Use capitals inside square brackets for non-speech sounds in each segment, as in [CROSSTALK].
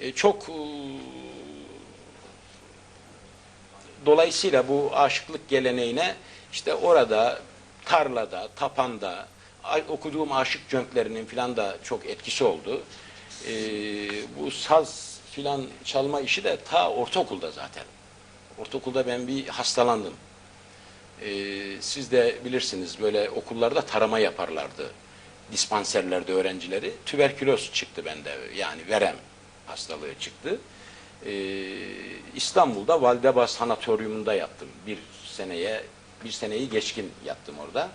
E, çok e, dolayısıyla bu aşıklık geleneğine işte orada tarlada, tapanda okuduğum aşık cönklerinin filan da çok etkisi oldu. E, bu saz filan çalma işi de ta ortaokulda zaten. Ortaokulda ben bir hastalandım. Ee, siz de bilirsiniz böyle okullarda tarama yaparlardı. Dispanserlerde öğrencileri. Tüberküloz çıktı bende. Yani verem hastalığı çıktı. Ee, İstanbul'da Valdebas Sanatoryumunda yattım. Bir seneye, bir seneyi geçkin yattım orada.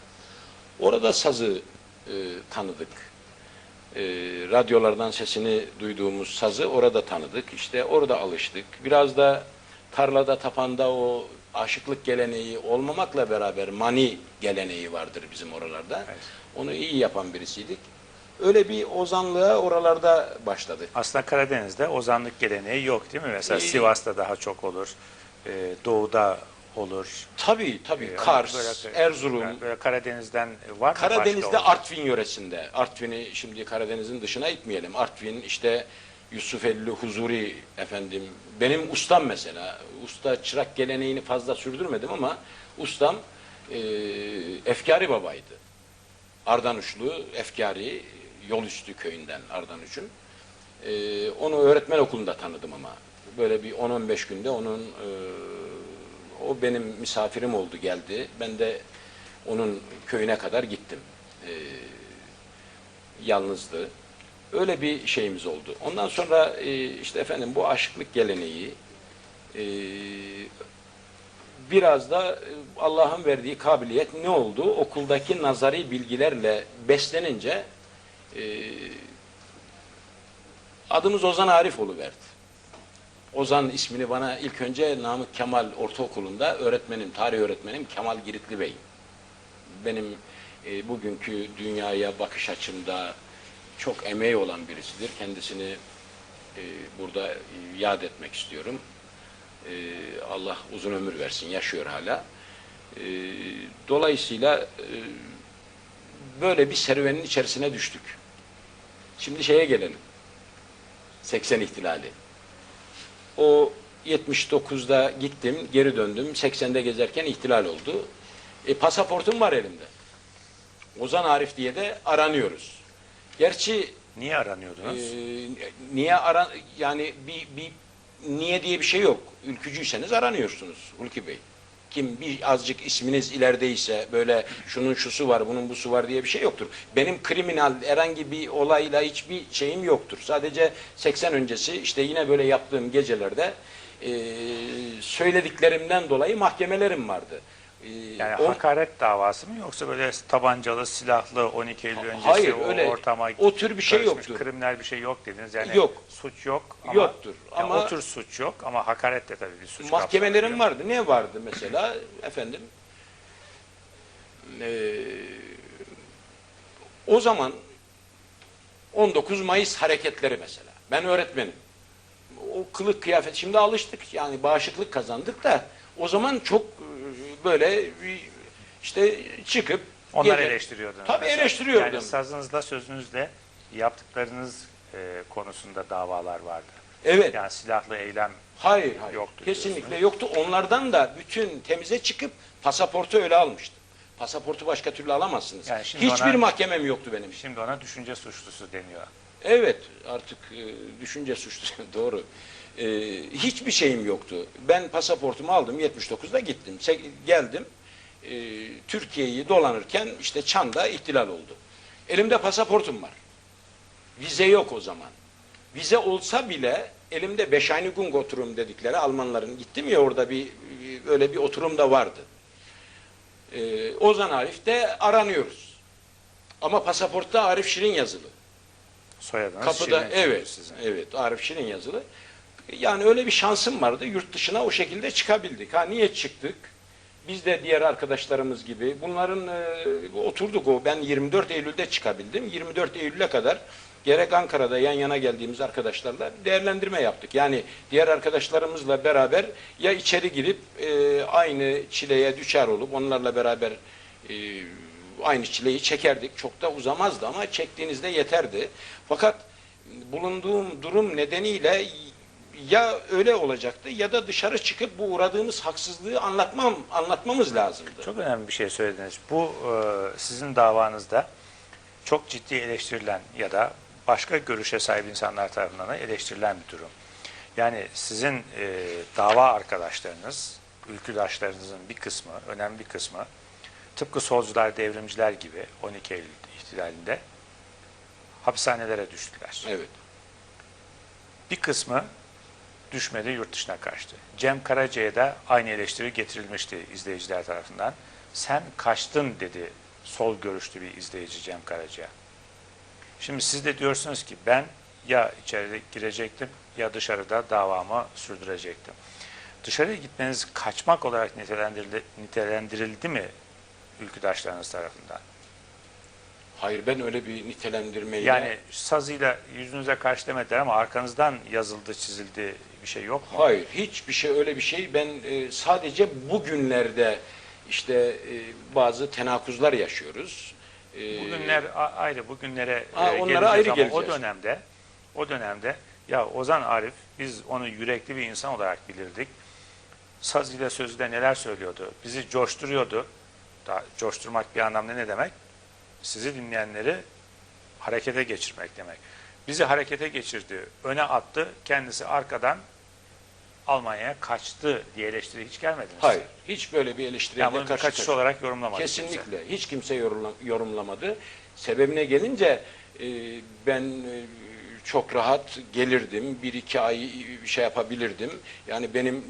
Orada sazı e, tanıdık. E, radyolardan sesini duyduğumuz sazı orada tanıdık. İşte orada alıştık. Biraz da tarlada, tapanda o aşıklık geleneği olmamakla beraber mani geleneği vardır bizim oralarda. Evet. Onu iyi yapan birisiydik. Öyle bir ozanlığa oralarda başladık. Aslında Karadeniz'de ozanlık geleneği yok değil mi? Mesela Ee, Sivas'ta daha çok olur. Ee, Doğu'da olur. Tabii tabii. Ee, Kars, böyle- Erzurum, böyle- böyle Karadeniz'den var mı? Karadeniz'de? Artvin yöresinde. Artvin'i şimdi Karadeniz'in dışına itmeyelim. Artvin işte Yusuf Elli Huzuri efendim. Benim ustam mesela. Usta çırak geleneğini fazla sürdürmedim ama ustam e, Efkari babaydı. Ardanuşlu Efkari Yolüstü köyünden Ardanuş'un. E, onu öğretmen okulunda tanıdım ama. Böyle bir 10-15 günde onun e, o benim misafirim oldu geldi. Ben de onun köyüne kadar gittim. Ee, yalnızdı. Öyle bir şeyimiz oldu. Ondan sonra e, işte efendim bu aşıklık geleneği e, biraz da e, Allah'ın verdiği kabiliyet ne oldu? Okuldaki nazari bilgilerle beslenince e, adımız Ozan Arif verdi. Ozan ismini bana ilk önce Namık Kemal Ortaokulu'nda öğretmenim, tarih öğretmenim Kemal Giritli Bey. Benim e, bugünkü dünyaya bakış açımda çok emeği olan birisidir. Kendisini e, burada e, yad etmek istiyorum. E, Allah uzun ömür versin, yaşıyor hala. E, dolayısıyla e, böyle bir serüvenin içerisine düştük. Şimdi şeye gelelim. 80 ihtilali. O 79'da gittim, geri döndüm. 80'de gezerken ihtilal oldu. E, pasaportum var elimde. Ozan Arif diye de aranıyoruz. Gerçi Niye aranıyordunuz? e, niye aran yani bir, bir niye diye bir şey yok. Ülkücüyseniz aranıyorsunuz Hulki Bey. Kim bir azıcık isminiz ilerideyse böyle şunun şusu var, bunun busu var diye bir şey yoktur. Benim kriminal herhangi bir olayla hiçbir şeyim yoktur. Sadece 80 öncesi işte yine böyle yaptığım gecelerde e, söylediklerimden dolayı mahkemelerim vardı. E, yani on- hakaret davası mı yoksa böyle tabancalı, silahlı 12 Eylül öncesi Hayır, o öyle ortama o tür bir şey yoktur. Kriminal bir şey yok dediniz. Yani Yok. suç yok ama Yoktur. yani Ama- o tür suç yok ama hakaret de tabii bir suç. Mahkemelerim kapsamıyor. vardı. Ne vardı mesela? Efendim eee, o zaman 19 Mayıs hareketleri mesela. Ben öğretmenim. O kılık kıyafet şimdi alıştık yani bağışıklık kazandık da o zaman çok böyle işte çıkıp Onları gece- eleştiriyordunuz. Tabii mesela. eleştiriyordum. Yani sazınızda, sözünüzde yaptıklarınız e, konusunda davalar vardı. Evet. Yani silahlı eylem Hayır, hayır. Yoktu Kesinlikle diyorsunuz. yoktu. Onlardan da bütün temize çıkıp pasaportu öyle almıştım. Pasaportu başka türlü alamazsınız. Yani Hiçbir ona- mahkemem yoktu benim. şimdi ona düşünce suçlusu deniyor. Evet, artık e, düşünce suçlu. [LAUGHS] Doğru. E, hiçbir şeyim yoktu. Ben pasaportumu aldım 79'da gittim. Se- geldim. E, Türkiye'yi dolanırken işte Çan'da ihtilal oldu. Elimde pasaportum var. Vize yok o zaman. Vize olsa bile elimde Beşaynigung oturum dedikleri Almanların gittim ya orada bir öyle bir oturum da vardı. E, Ozan Arif de aranıyoruz. Ama pasaportta Arif Şirin yazılı. Soyadınız Kapıda Şirin evet, sizin. evet Arif Şirin yazılı. Yani öyle bir şansım vardı. Yurt dışına o şekilde çıkabildik. Ha niye çıktık? Biz de diğer arkadaşlarımız gibi bunların e, oturduk o. Ben 24 Eylül'de çıkabildim. 24 Eylül'e kadar gerek Ankara'da yan yana geldiğimiz arkadaşlarla değerlendirme yaptık. Yani diğer arkadaşlarımızla beraber ya içeri girip e, aynı çileye düşer olup onlarla beraber e, aynı çileyi çekerdik. Çok da uzamazdı ama çektiğinizde yeterdi. Fakat bulunduğum durum nedeniyle ya öyle olacaktı ya da dışarı çıkıp bu uğradığımız haksızlığı anlatmam anlatmamız lazımdı. Çok önemli bir şey söylediniz. Bu e, sizin davanızda çok ciddi eleştirilen ya da başka görüşe sahip insanlar tarafından da eleştirilen bir durum. Yani sizin e, dava arkadaşlarınız, ülküdaşlarınızın bir kısmı, önemli bir kısmı tıpkı solcular, devrimciler gibi 12 Eylül ihtilalinde hapishanelere düştüler. Evet. Bir kısmı düşmedi, yurt dışına kaçtı. Cem Karaca'ya da aynı eleştiri getirilmişti izleyiciler tarafından. Sen kaçtın dedi sol görüşlü bir izleyici Cem Karaca'ya. Şimdi siz de diyorsunuz ki ben ya içeri girecektim ya dışarıda davamı sürdürecektim. Dışarıya gitmeniz kaçmak olarak nitelendirildi, nitelendirildi mi ülküdaşlarınız tarafından? Hayır ben öyle bir nitelendirmeyle Yani sazıyla yüzünüze karşı demediler ama arkanızdan yazıldı, çizildi bir şey yok mu? Hayır, hiçbir şey öyle bir şey. Ben e, sadece bugünlerde işte e, bazı tenakuzlar yaşıyoruz. E, Bugünler a- ayrı, bugünlere Ha, e, onlara geleceğiz ayrı ama geleceğiz. o dönemde o dönemde ya Ozan Arif biz onu yürekli bir insan olarak bilirdik. Sazıyla sözüyle neler söylüyordu? Bizi coşturuyordu. Daha coşturmak bir anlamda ne demek? Sizi dinleyenleri harekete geçirmek demek. Bizi harekete geçirdi, öne attı, kendisi arkadan Almanya'ya kaçtı diye eleştiri hiç gelmedi mi size? Hayır, hiç böyle bir eleştiriyle Yani karşı kaçış olarak yorumlamadı kimse. Kesinlikle. Hiç kimse yorumla- yorumlamadı. Sebebine gelince e, ben e, çok rahat gelirdim. Bir iki ay bir şey yapabilirdim. Yani benim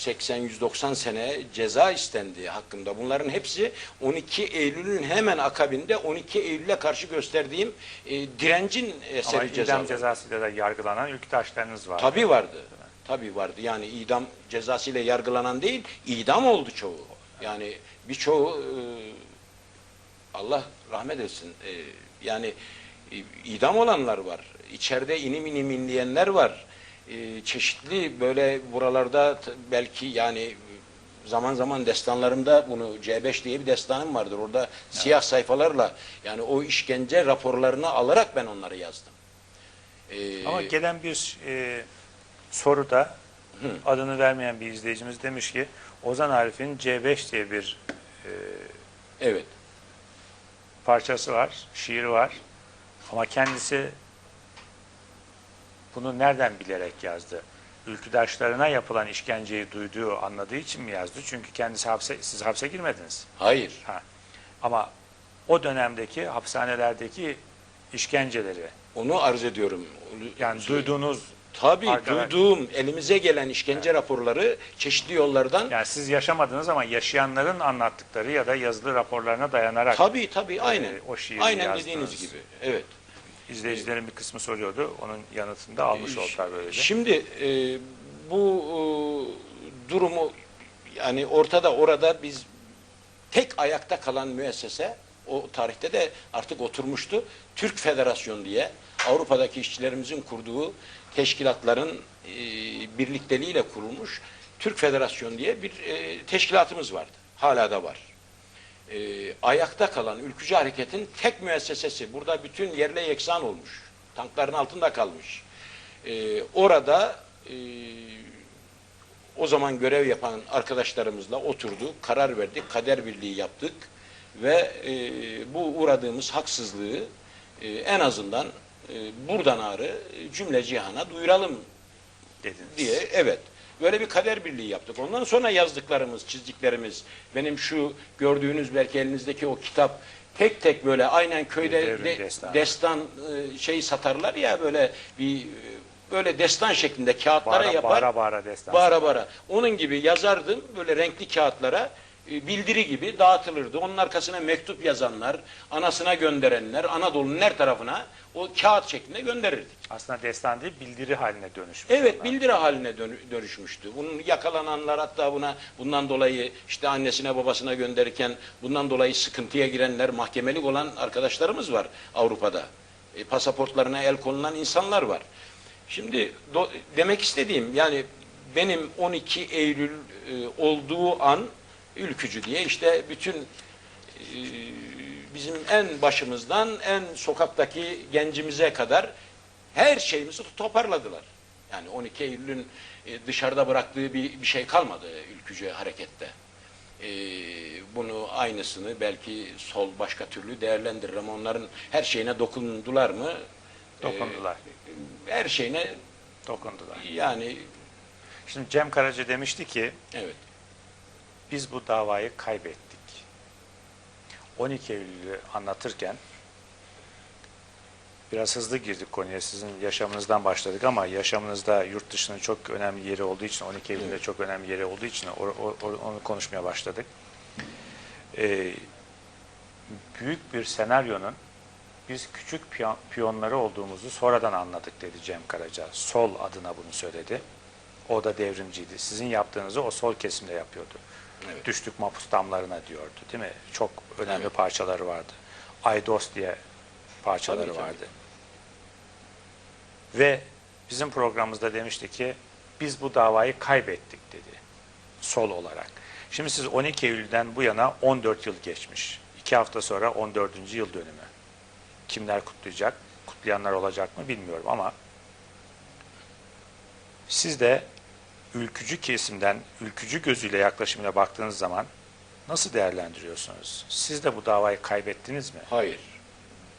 180-190 sene ceza istendi hakkında. Bunların hepsi 12 Eylül'ün hemen akabinde 12 Eylül'e karşı gösterdiğim e, direncin Ama eseri idam cezaları. cezasıyla da yargılanan ülküdaşlarınız var. Tabii vardı. Tabii vardı. Yani idam cezasıyla yargılanan değil, idam oldu çoğu. Yani birçoğu e, Allah rahmet etsin. e, yani e, idam olanlar var. İçeride inim inim inleyenler var. E, çeşitli böyle buralarda belki yani zaman zaman destanlarımda bunu C5 diye bir destanım vardır. Orada siyah sayfalarla yani o işkence raporlarını alarak ben onları yazdım. E, Ama gelen bir e, soruda adını vermeyen bir izleyicimiz demiş ki Ozan Arif'in C5 diye bir e, evet. parçası var, şiiri var. Ama kendisi bunu nereden bilerek yazdı? Ülküdaşlarına yapılan işkenceyi duyduğu, anladığı için mi yazdı? Çünkü kendisi hapse, siz hapse girmediniz. Hayır. Ha. Ama o dönemdeki hapishanelerdeki işkenceleri, Onu arz ediyorum. yani duyduğunuz Tabii Arkadaş- duyduğum, elimize gelen işkence raporları çeşitli yollardan Yani siz yaşamadınız ama yaşayanların anlattıkları ya da yazılı raporlarına dayanarak tabii tabii aynen. o şiiri aynen yazdınız. dediğiniz gibi. Evet. İzleyicilerin bir kısmı soruyordu. Onun yanıtını da almış oldular böylece. Şimdi e, bu e, durumu yani ortada orada biz tek ayakta kalan müessese o tarihte de artık oturmuştu. Türk Federasyonu diye Avrupa'daki işçilerimizin kurduğu teşkilatların e, birlikteliğiyle kurulmuş Türk Federasyonu diye bir e, teşkilatımız vardı. Hala da var. E, ayakta kalan ülkücü hareketin tek müessesesi. Burada bütün yerle yeksan olmuş. Tankların altında kalmış. E, orada e, o zaman görev yapan arkadaşlarımızla oturduk, karar verdik, kader birliği yaptık ve e, bu uğradığımız haksızlığı e, en azından e, buradan ağrı cümle cihana duyuralım dediniz. diye evet. Böyle bir kader birliği yaptık. Ondan sonra yazdıklarımız, çizdiklerimiz, benim şu gördüğünüz belki elinizdeki o kitap tek tek böyle aynen köyde de- destan e, şeyi satarlar ya böyle bir e, böyle destan şeklinde kağıtlara Bağıra yapar. bağıra, bağıra destan. Bağıra bağıra. Onun gibi yazardım böyle renkli kağıtlara bildiri gibi dağıtılırdı. Onun arkasına mektup yazanlar, anasına gönderenler, Anadolu'nun her tarafına o kağıt şeklinde gönderirdik. Aslında destan değil bildiri haline dönüşmüş. Evet onlar. bildiri haline dön- dönüşmüştü. Bunun yakalananlar hatta buna bundan dolayı işte annesine babasına gönderirken bundan dolayı sıkıntıya girenler mahkemelik olan arkadaşlarımız var Avrupa'da. E, pasaportlarına el konulan insanlar var. Şimdi demek istediğim yani benim 12 Eylül e, olduğu an ülkücü diye işte bütün e, bizim en başımızdan en sokaktaki gencimize kadar Her şeyimizi toparladılar. Yani 12 Eylül'ün e, dışarıda bıraktığı bir, bir şey kalmadı ülkücü harekette. E, bunu aynısını belki sol başka türlü değerlendirir ama onların her şeyine dokundular mı? E, Dokundular. her şeyine Dokundular. yani Şimdi Cem Karaca demişti ki evet. Biz bu davayı kaybettik. 12 Eylül'ü anlatırken biraz hızlı girdik konuya. Sizin yaşamınızdan başladık ama yaşamınızda yurt dışının çok önemli yeri olduğu için, 12 Eylül'de Evet. çok önemli yeri olduğu için o- o- onu konuşmaya başladık. Ee, büyük bir senaryonun biz küçük piyon- piyonları olduğumuzu sonradan anladık dedi Cem Karaca. Sol adına bunu söyledi. O da devrimciydi. Sizin yaptığınızı o sol kesimde yapıyordu. Evet. Düştük mapus damlarına diyordu değil mi? Çok önemli Evet. parçaları vardı. Aydos diye parçaları Tabii, tabii. vardı. Ve bizim programımızda demişti ki biz bu davayı kaybettik dedi. Sol olarak. Şimdi siz 12 Eylül'den bu yana 14 yıl geçmiş. İki hafta sonra 14. yıl dönümü. Kimler kutlayacak? Kutlayanlar olacak mı bilmiyorum ama siz de ülkücü kesimden, ülkücü gözüyle yaklaşımına baktığınız zaman nasıl değerlendiriyorsunuz? Siz de bu davayı kaybettiniz mi? Hayır.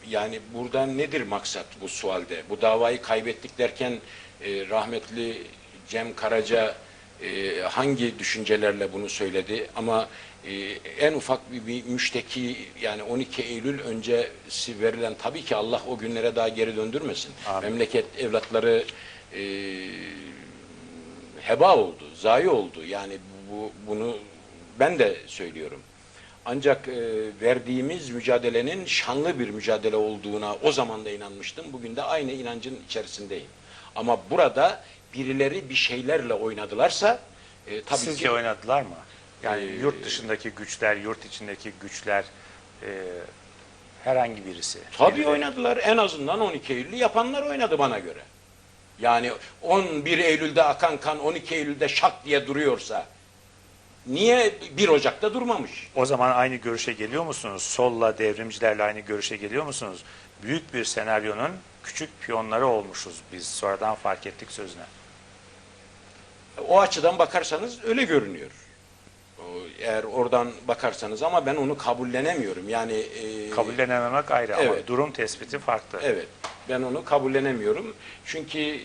Yani buradan nedir maksat bu sualde? Bu davayı kaybettik derken e, rahmetli Cem Karaca e, hangi düşüncelerle bunu söyledi? Ama e, en ufak bir, bir müşteki yani 12 Eylül öncesi verilen tabii ki Allah o günlere daha geri döndürmesin. Amin. Memleket evlatları e, heba oldu, zayi oldu. Yani bu, bunu ben de söylüyorum. Ancak e, verdiğimiz mücadelenin şanlı bir mücadele olduğuna o zaman da inanmıştım. Bugün de aynı inancın içerisindeyim. Ama burada birileri bir şeylerle oynadılarsa e, tabii Sizce ki oynadılar mı? Yani Ee, yurt dışındaki güçler, yurt içindeki güçler, e, herhangi birisi. tabii birileri- oynadılar. En azından 12 Eylül'ü yapanlar oynadı bana göre. Yani 11 Eylül'de akan kan 12 Eylül'de şak diye duruyorsa niye 1 Ocak'ta durmamış? O zaman aynı görüşe geliyor musunuz? Solla, devrimcilerle aynı görüşe geliyor musunuz? Büyük bir senaryonun küçük piyonları olmuşuz biz. Sonradan fark ettik sözüne. O açıdan bakarsanız öyle görünüyor. Eğer oradan bakarsanız ama ben onu kabullenemiyorum. Yani e, Kabullenememek ayrı ama evet. durum tespiti farklı. Evet. Ben onu kabullenemiyorum. Çünkü e,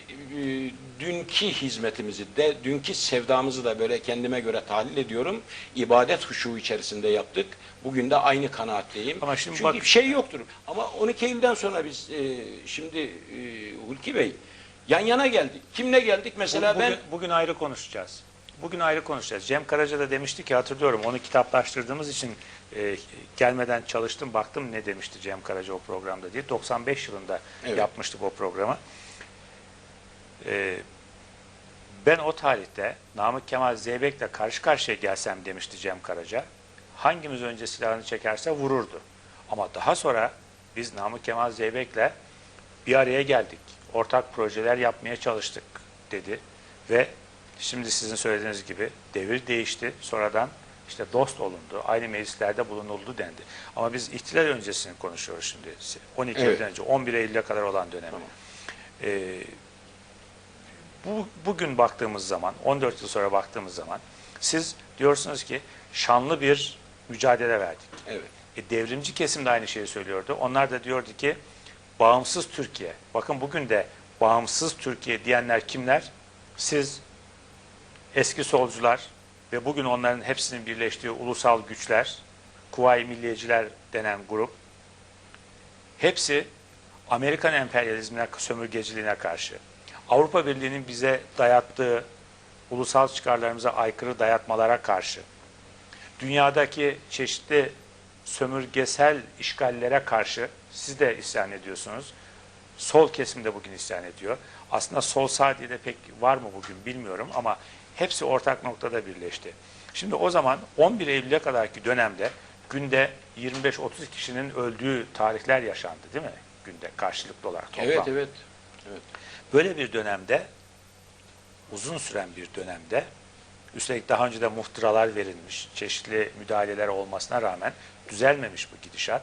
dünkü hizmetimizi de, dünkü sevdamızı da böyle kendime göre tahlil ediyorum. İbadet huşu içerisinde yaptık. Bugün de aynı kanaatteyim. Ama şimdi Çünkü bak- şey yoktur. Ama 12 Eylül'den sonra biz e, şimdi e, Hulki Bey yan yana geldik. Kimle geldik? Mesela bugün, ben bugün ayrı konuşacağız. Bugün ayrı konuşacağız. Cem Karaca da demişti ki hatırlıyorum onu kitaplaştırdığımız için e, gelmeden çalıştım baktım ne demişti Cem Karaca o programda diye. 95 yılında Evet. yapmıştık o programı. E, ben o tarihte Namık Kemal Zeybek'le karşı karşıya gelsem demişti Cem Karaca. Hangimiz önce silahını çekerse vururdu. Ama daha sonra biz Namık Kemal Zeybek'le bir araya geldik. Ortak projeler yapmaya çalıştık dedi. Ve şimdi sizin söylediğiniz gibi devir değişti. Sonradan işte dost olundu. Aynı meclislerde bulunuldu dendi. Ama biz ihtilal öncesini konuşuyoruz şimdi. 12 Evet. Eylül'den önce 11 Eylül'e kadar olan dönemi. Tamam. Ee, bu, bugün baktığımız zaman, 14 yıl sonra baktığımız zaman siz diyorsunuz ki şanlı bir mücadele verdik. evet. E, devrimci kesim de aynı şeyi söylüyordu. Onlar da diyordu ki bağımsız Türkiye. Bakın bugün de bağımsız Türkiye diyenler kimler? Siz eski solcular ve bugün onların hepsinin birleştiği ulusal güçler, Kuvayi Milliyeciler denen grup hepsi Amerikan emperyalizmine, sömürgeciliğine karşı, Avrupa Birliği'nin bize dayattığı ulusal çıkarlarımıza aykırı dayatmalara karşı, dünyadaki çeşitli sömürgesel işgallere karşı siz de isyan ediyorsunuz. Sol kesim de bugün isyan ediyor. Aslında sol sağ de pek var mı bugün bilmiyorum ama hepsi ortak noktada birleşti. Şimdi o zaman 11 Eylül'e kadarki dönemde günde 25-30 kişinin öldüğü tarihler yaşandı değil mi? Günde karşılıklı olarak toplam. Evet, evet. Evet. Böyle bir dönemde, uzun süren bir dönemde, üstelik daha önce de muhtıralar verilmiş, çeşitli müdahaleler olmasına rağmen düzelmemiş bu gidişat.